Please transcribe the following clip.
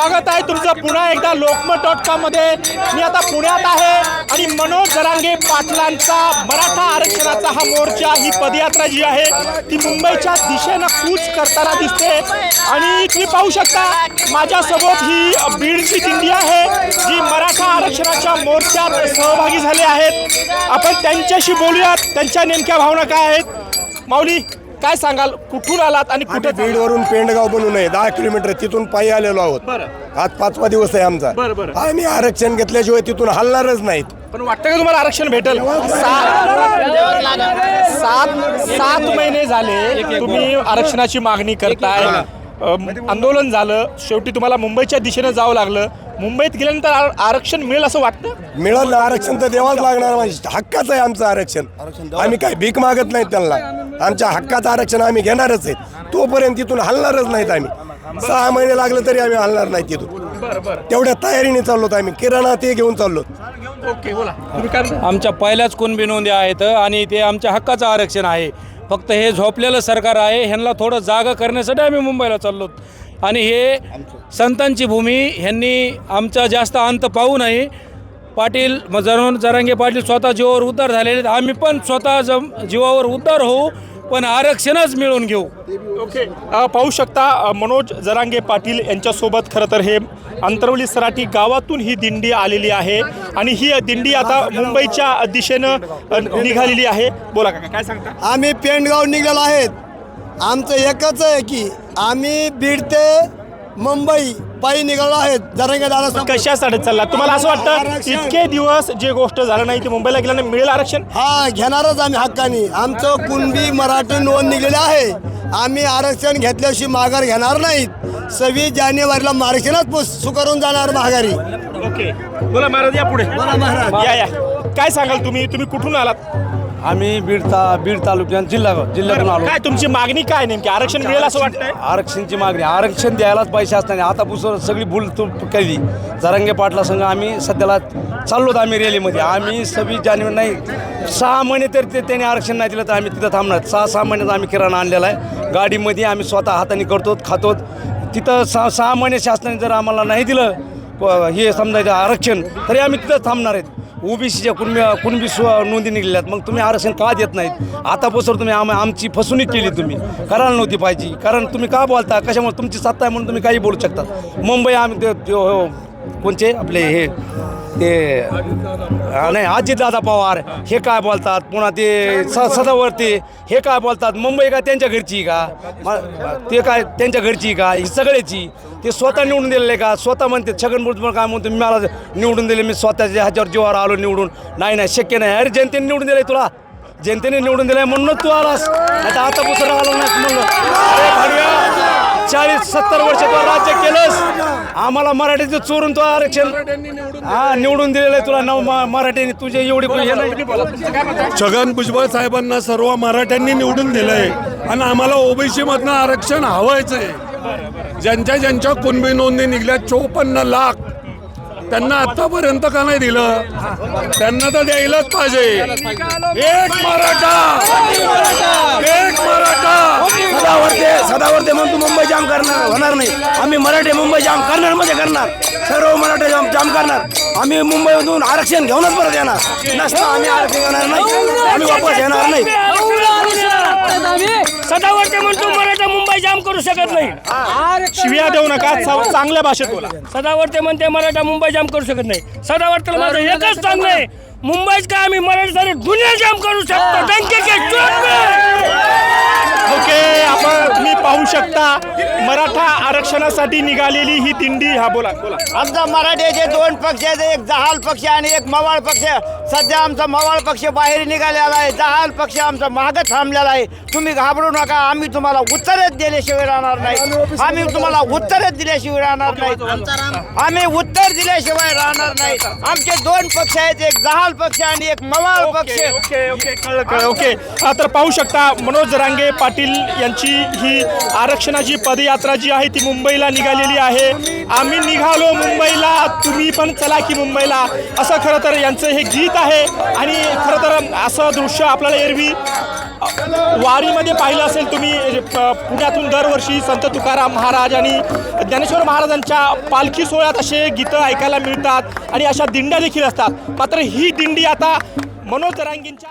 स्वागत आहे तुमचं पुन्हा एकदा लोकमत डॉट कॉममध्ये. मी आता पुण्यात आहे आणि मनोज जरांगे पाटलांचा मराठा आरक्षणाचा हा मोर्चा ही पदयात्रा जी आहे ती मुंबईच्या दिशेनं कूच करताना दिसते. आणि तुम्ही पाहू शकता माझ्यासोबत ही बीडची दिंडी आहे जी मराठा आरक्षणाच्या मोर्चात सहभागी झाले आहेत. आपण त्यांच्याशी बोलूयात त्यांच्या नेमक्या भावना काय आहेत? माऊली काय सांगाल? कुठून आलात आणि कुठे बीडवरून पेंडगाव बनवू नये दहा किलोमीटर तिथून पायी आलेलो आहोत. बरं. आज पाचवा दिवस आहे आमचा. बरं, बरं. आम्ही आरक्षण घेतल्याशिवाय तिथून हलणारच नाहीत. पण वाटतं का तुम्हाला आरक्षण भेटेल? सात सात सात महिने झाले तुम्ही आरक्षणाची मागणी करताय. अम, आंदोलन झालं. शेवटी तुम्हाला मुंबईच्या दिशेनं जावं लागलं. मुंबईत गेल्यानंतर आर- आरक्षण मिळेल असं वाटतं? मिळालं. आरक्षण तर देवाच लागणार. म्हणजे हक्काचं आहे आमचं आरक्षण. आम्ही काय भीक मागत नाहीत त्यांना. आमच्या हक्काचं आरक्षण आम्ही घेणारच आहे तोपर्यंत तिथून हलणारच नाहीत आम्ही. सहा महिने लागले तरी आम्ही हलणार नाही तिथून. बरं बरं. तेवढ्या तयारीने चाललोत आम्ही. किराणा ते घेऊन चाललो ओके बोला. तुम्ही काय म्हणता? आमच्या पहिल्याच कुणबी नोंदी आहेत आणि ते आमच्या हक्काचं आरक्षण आहे. फक्त हे झोपलेलं सरकार आहे. ह्यांना थोडं जागा करण्यासाठी आम्ही मुंबईला चाललो आणि हे संतांची भूमी ह्यांनी आमचा जास्त अंत पाहू नये. पाटील जरून जरांगे पाटील स्वतः जीवावर उद्धार झालेले. आम्ही पण स्वतः जम जीवावर उद्धार होऊ. पण आरक्षणच मिळवून घेऊ. ओके. अ, पाहू शकता अ, मनोज जरांगे पाटील यांच्यासोबत खरं तर हे अंतरवली सराठी गावातून ही दिंडी आलेली आहे आणि ही दिंडी आता मुंबईच्या दिशेनं अ, निघालेली आहे. बोला काका काय सांगता? आम्ही पेंडगाव निघालो आहेत. आमचं एकच आहे की आम्ही बीड ते मुंबई. पायी निघालो आहेत जरंगे दादा कशासाठी चालला? तुम्हाला असं वाटतं. इतके दिवस जे गोष्ट झालं नाही ते मुंबईला गेल्याने मिळेल आरक्षण? हा घेणारच आम्ही हक्कानी. आमचं कुणबी मराठी नोंद निघलेली आहे. आम्ही आरक्षण घेतल्याशिवाय माघार घेणार नाहीत. सव्वीस जानेवारीला आरक्षणच स्वीकारून जाणार माघारी. ओके. बोला महाराज या पुढे. या या. काय सांगाल तुम्ही? तुम्ही कुठून आलात? आम्ही बीड ता बीड तालुक्यात जिल्हा जिल्ह्यातून आलो. काय तुमची मागणी काय नेमकी? आरक्षण मिळेल असं वाटतंय? आरक्षणची मागणी आरक्षण द्यायलाच पैसे असताना आता पुसर सगळी भूल तू केली. जरांगे पाटला संघ आम्ही सध्याला चाललोत आम्ही रॅलीमध्ये. आम्ही सव्वीस जानेवारी नाही सहा महिने तर ते त्याने आरक्षण नाही दिलं तर आम्ही तिथं थांबणार. सहा सहा महिन्यात आम्ही किराणा आणलेला आहे. गाडीमध्ये आम्ही स्वतः हाताने करतो खातो तिथं सहा सहा महिने शासनाने जर आम्हाला नाही दिलं हे समजायचं आरक्षण तरी आम्ही तिथं थांबणार आहेत. ओबीसीच्या कुणबी कुणबी सु नोंदी निघलेल्या आहेत. मग तुम्ही आरक्षण का देत नाहीत? आता पसर तुम्ही आम आमची फसवणूक केली तुम्ही. करायला नव्हती पाहिजे. कारण तुम्ही का बोलता? कशामुळे? तुमची सत्ता आहे म्हणून तुम्ही काही बोलू शकता. मुंबई आम्ही ते- हो, हो. कोणचे? आपले हे ते नाही नाही अजितदादा पवार हे काय बोलतात? पुन्हा ते स सदावर्ती हे काय बोलतात? मुंबई का त्यांच्या घरची का? ते काय त्यांच्या घरची का? ही सगळ्याची ते स्वतः निवडून दिलेले का? स्वतः म्हणते छगन भुजबळ काय म्हणतो मी मला निवडून दिले मी स्वतःच्या ह्याच्यावर जीवावर आलो निवडून. नाही नाही शक्य नाही. अरे जनतेने निवडून दिलंय तुला. जनतेने निवडून दिलंय म्हणूनच तू आलास. नाही तर आता पुसरा आलो नाही म्हणलं अरे चाळीस सत्तर वर्ष तू राज्य केलंस. आम्हाला मराठीचं चोरून तो आरक्षण हा निवडून दिलेलं आहे तुला नव म- मराठीने तुझे एवढी नाही. छगन भुजबळ साहेबांना सर्व मराठ्यांनी निवडून दिलंय. आणि आम्हाला ओबीसी मधनं आरक्षण हवंच आहे ज्यांच्या ज्यांच्या कुणबी नोंदी निघल्या चोपन्न लाख त्यांना आतापर्यंत का नाही दिलं? त्यांना तर द्यायलाच पाहिजे. एक मराठा! एक मराठा! सदावर्ते सदावर्ते म्हणून तू मुंबई जाम करणार होणार नाही. आम्ही मराठी मुंबई जाम करणार म्हणजे करणार. सर्व मराठी जाम जाम करणार. आम्ही मुंबईमधून आरक्षण घेऊनच परत येणार. नसतं आम्ही आरक्षण घेणार नाही आम्ही वापस येणार नाही. सदावर्ते म्हणतो मराठा करू शकत नाही. शिव्या देऊ नका चा- चांगल्या भाषेत बोला. सदावर्ते म्हणते मराठा मुंबई जाम करू शकत नाही. सदावर्तेला माझं एकच सांगणं आहे. मुंबईत काय आम्ही मराठी सारी दुनिया जाम करू शकतो. बँकेचे चोर ओके आपण तुम्ही पाहू शकता मराठा आरक्षणासाठी निघालेली ही दिंडी हा बोला बोला. आमचा मराठीचे दोन पक्ष आहेत एक जहाल पक्ष आणि एक मवाळ पक्ष. सध्या आमचा मवाळ पक्ष बाहेर निघालेला आहे जहाल पक्ष आमचा मागं थांबलेला आहे. तुम्ही घाबरू नका आम्ही तुम्हाला उत्तरच दिल्याशिवाय राहणार नाही. आम्ही तुम्हाला उत्तरच दिल्याशिवाय राहणार नाही. आम्ही उत्तर दिल्याशिवाय राहणार नाही. आमचे दोन पक्ष आहेत एक जहाल पक्ष आणि एक मवाळ पक्ष. ओके हा, तर पाहू शकता मनोज रांगे पाटील यांची ही आरक्षणाची पदयात्रा जी आहे ती मुंबईला निघालेली आहे. आम्ही निघालो मुंबईला. तुम्ही पण चला की मुंबईला. असं खरं तर यांचं हे गीत आहे. आणि खरं तर असं दृश्य आपल्याला एरवी वारीमध्ये पाहिलं असेल तुम्ही प- पुण्यातून दरवर्षी संत तुकाराम महाराज आणि ज्ञानेश्वर महाराजांच्या पालखी सोहळ्यात असे गीतं ऐकायला मिळतात आणि अशा दिंड्या देखील असतात. मात्र ही दिंडी आता मनोज रांगींच्या